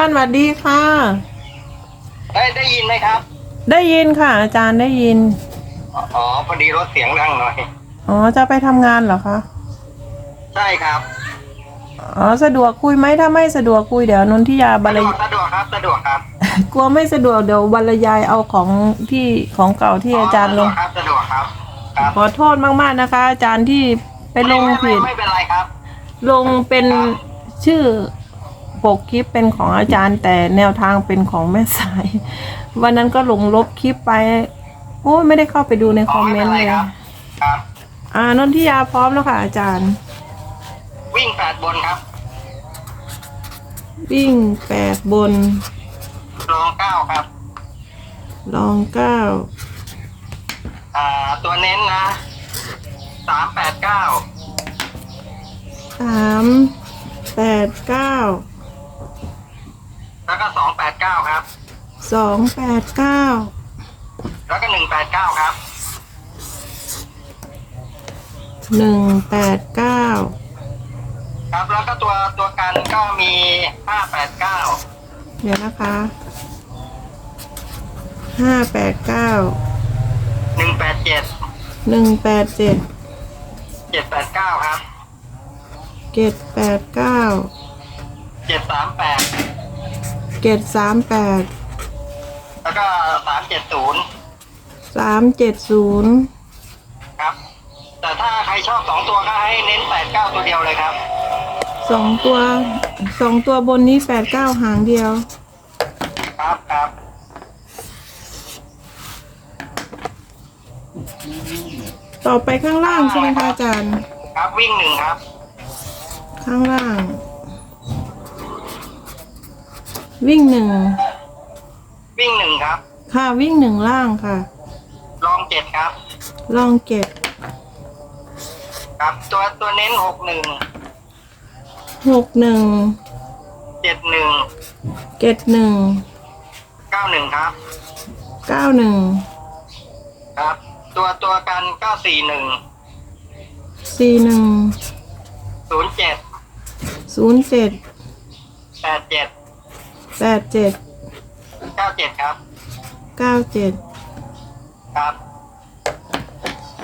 ารย์สวัสดีค่ะ ได้ได้ยินไหมครับ ได้ยินค่ะ อาจารย์ได้ยิน อ๋อพอดีรถเสียงดังหน่อย อ๋อ จะไปทำงานเหรอคะ ใช่ครับ อ๋อ สะดวกคุยไหมถ้าไม่สะดวกคุยเดี๋ยวนนทิยาบรสะรดยวกสะดวกครับ สะดวกครับ กลัวไม่สะดวกเดี๋ยวบรรยายเอาของที่ของเก่าที่อาจารย์ลงสะดวกครับ สะดวกครับครับ ขอโทษมากๆนะคะ อาจารย์ที่ไปลงไม่ผิไม่ดไม่เป็นไรครับ ลงเป็นชื่อ ปกคลิปเป็นของอาจารย์ แต่แนวทางเป็นของแม่สาย วันนั้นก็ลงลบคลิปไป โอ้ยไม่ได้เข้าไปดูในคอมเมนต์เลยครับครับ อ่านนทิยาพร้อมแล้วค่ะ อาจารย์ วิ่งแปดบนครับวิ่งแปดบน รองเก้าครับ ลองเก้าอ่า ตัวเน้นนะสามแปดเก้าสามแปดเก้า แล้วก็สองแปดเก้าครับ สองแปดเก้าแล้วก็หนึ่งแปดเก้าครับหนึ่งแปดเก้าครับแล้วก็ตัวตัวกันก็มีห้าแปดเก้าเดี๋ยวนะคะห้าแปดเก้าหนึ่งแปดเจ็ดหนึ่งแปดเจ็ดเจ็ดแปดเก้าครับเจ็ดแปดเก้าเจ็ดสามแปดเจ็ดสามแปด แล้วก็สามเจ็ดศูนย์สามเจ็ดศูนย์ครับ แต่ถ้าใครชอบสองตัวก็ให้เน้นแปดเก้าตัวเดียวเลยครับสองตัวสองตัวบนนี้แปดเก้าหางเดียว ครับครับต่อไปข้างล่างใช่ไหมคะอาจารย์ ครับวิ่งหนึ่งครับ ข้างล่าง วิ่งหนึ่ง วิ่งหนึ่งครับ ค่ะวิ่งหนึ่งล่างค่ะ ลองเจ็ดครับ ลองเก็บครับ ตัวตัวเน้นหกหนึ่งหกหนึ่งเจ็ดหนึ่งเก็ดหนึ่งเก้าหนึ่งครับเก้าหนึ่งครับ ตัวตัวกันก็สี่หนึ่งสี่หนึ่งศูนย์เจ็ดศูนย์เจ็ดแปดเจ็ดแปดเจ็ด เก้าเจ็ดครับ เก้าเจ็ดครับ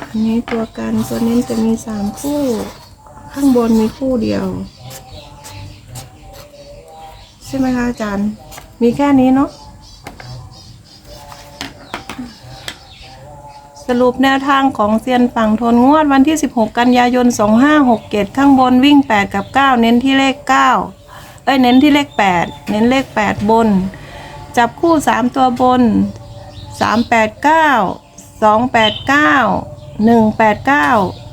อันนี้ตัวกันตัวเน้นจะมีสามคู่ ข้างบนมีคู่เดียว ใช่ไหมคะอาจารย์ มีแค่นี้เนาะสรุปแนวทางของเซียนฝั่งทนงวดวันที่ 16 กันยายน 2567 ข้างบนวิ่ง 8 กับ 9 เน้นที่เลข 9 เอ้ย เน้นที่เลข 8 เน้นเลข 8 บน จับคู่3ตัวบน389 289 189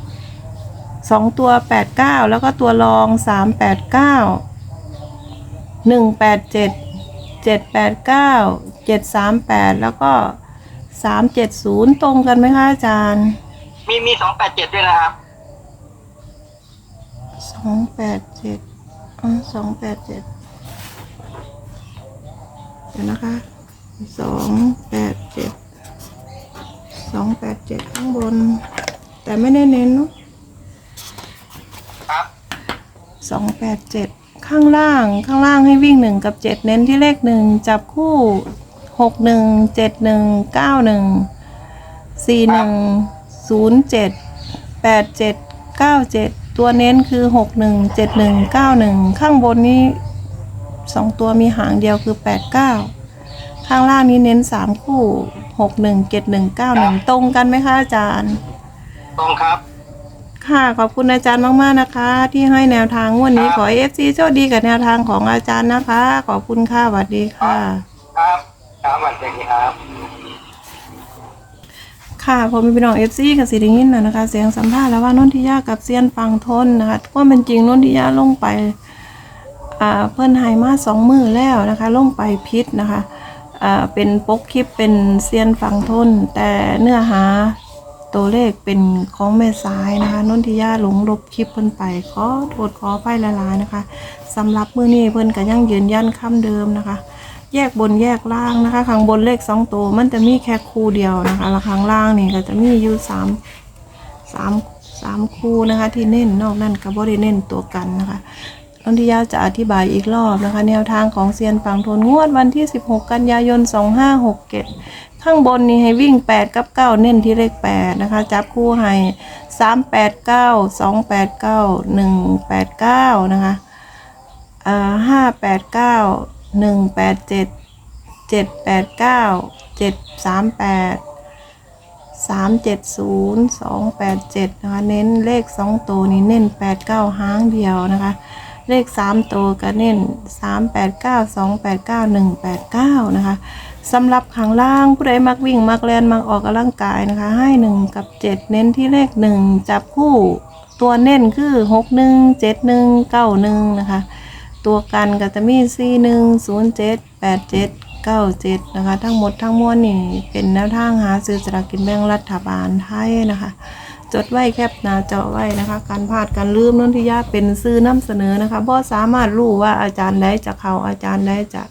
2ตัว89แล้วก็ตัวรอง389 187 789 738แล้วก็370ตรงกันไหมคะอาจารย์มีมีสองแปดเจ็ดด้วยนะครับ287อ๋อ287เดี๋ ยวนะคะ287 287ข้างบน แต่ไม่ได้เน้นเนาะครับสองแปดเจ็ดข้างล่างข้างล่างให้วิ่งหนึ่งกับเจ็ดเน้นที่เลขหนึ่งจับคู่หกหนึ่งเจ็ดหนึ่งเก้าหนึ่งสี่หนึ่งศูนย์เจ็ดแปดเจ็ดเก้าเจ็ดตัวเน้นคือหกหนึ่งเจ็ดหนึ่งเก้าหนึ่งข้างบนนี้ สองตัวมีหางเดียวคือแปดเก้าข้างล่างนี้เน้นสามคู่หกหนึ่งเจ็ดหนึ่งเก้าหนึ่งตรงกันไหมคะอาจารย์ ตรงครับ ค่ะขอบคุณอาจารย์มากๆนะคะ ที่ให้แนวทางงวันนี้ครับขอเอฟซีโชคดีกับแนวทางของอาจารย์นะคะ ขอบคุณค่ะสวัสดีค่ะ ครับครับสวัสดีครับค่ะผมเป็นพี่น้องเอฟซีกับสีดิงินนะนะคะ เสียงสัมภาษณ์แล้วว่านนทิยากับเซียนฟังทนนะคะว่าเป็นจริงนนทิยาลงไปอ่า เพื่อนไฮมาสองมือแล้วนะคะลงไปพิษนะคะเป็นปกคลิปเป็นเซียนฟังทน แต่เนื้อหาตัวเลขเป็นของแม่สายนะคะนนทิยาหลงลบคลิปเพิ่นไปขอโทษขอไฟละลายๆนะคะสำหรับมือนี้เพิ่นก็ยังยืนยันคำเดิมนะคะ แยกบนแยกล่างนะคะข้างบนเลขสองตัวมันจะมีแค่คู่เดียวนะคะแล้วข้างล่างนี่ก็จะมีอยู่สามสามสามคู่นะคะที่เน้นนอกนั้นก็บ่ได้เน้นตัวกันนะคะ นนทิยาจะอธิบายอีกรอบนะคะ แนวทางของเซียนฝั่งทนงวดวันที่ 16 กันยายน 2567 ข้างบนนี้ให้วิ่ง 8 กับ 9 เน้นที่เลข 8 นะคะ จับคู่ให้ 389 289 189 นะคะอ่า589 187 789 738สามเจ็ดศูนย์สองแปดเจ็ดนะคะ เน้นเลขสองตัวนี้เน้นแปดเก้าหางเดียวนะคะ เลขสามตัวก็เน้นสามแปดเก้าสองแปดเก้าหนึ่งแปดเก้านะคะสำหรับข้างล่างผู้ใดมักวิ่งมักแลนมักออกกำลังกายนะคะ ให้หนึ่งกับเจ็ดเน้นที่เลขหนึ่งจับคู่ตัวเน้นคือหกหนึ่งเจ็ดหนึ่งเก้าหนึ่งนะคะ ตัวกันก็จะมีสี่หนึ่งศูนย์เจ็ดแปดเจ็ดเก้าเจ็ดนะคะ ทั้งหมดทั้งมวลนี่เป็นแนวทางหาซื้อสลากกินแบ่งรัฐบาลไทยนะคะ จดไว้แคปหน้าจอไว้นะคะ การพลาดการลืมนุ่นที่ยาเป็นซื้อนำเสนอนะคะบ่สามารถรู้ว่าอาจารย์ใดจะเขาอาจารย์ใดจะ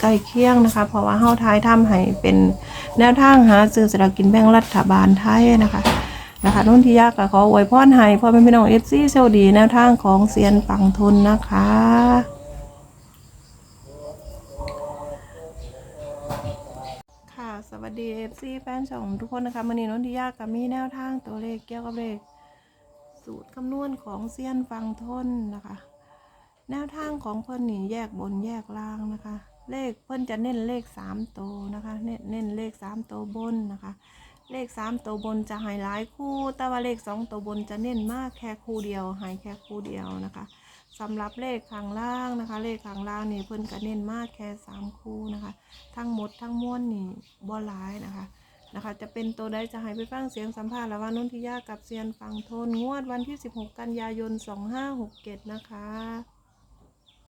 ใกล้เคียงนะคะ เพราะว่าเฮาท้ายทำให้เป็นแนวทางหาซื้อสลากกินแบ่งรัฐบาลไทยนะคะนะคะนุ่นที่ยากก็ขออวยพรให้พ่อแม่พี่น้องเอฟซีโชคดีแนวทางของเซียนปังทุนนะคะ วัสดีเอฟซีแฟนช่องทุกคนนะคะวันนี้นนทิยากับมีแนวทางตัวเลขเกี่ยวกับเลขสูตรคำนวณของเซียนฟังทนนะคะ แนวทางของเพิ่นนี่แยกบนแยกล่างนะคะ เลขเพิ่นจะเน้นเลขสามตัวนะคะเน้นเน้นเลขสามตัวบนนะคะ เลขสามตัวบนจะหายหลายคู่ แต่ว่าเลขสองตัวบนจะเน้นมากแค่คู่เดียวหายแค่คู่เดียวนะคะ สำหรับเลขข้างล่างนะคะ เลขข้างล่างนี่เพิ่นก็เน้นมากแค่สามคู่นะคะ ทั้งหมดทั้งมวลนี่บ่หลายนะคะนะคะ จะเป็นตัวใดจะให้ไปฟังเสียงสัมภาษณ์ระหว่างนุ่นทิยากับเซียนฟังโทนงวดวันที่ 16 กันยายน 2567 นะคะ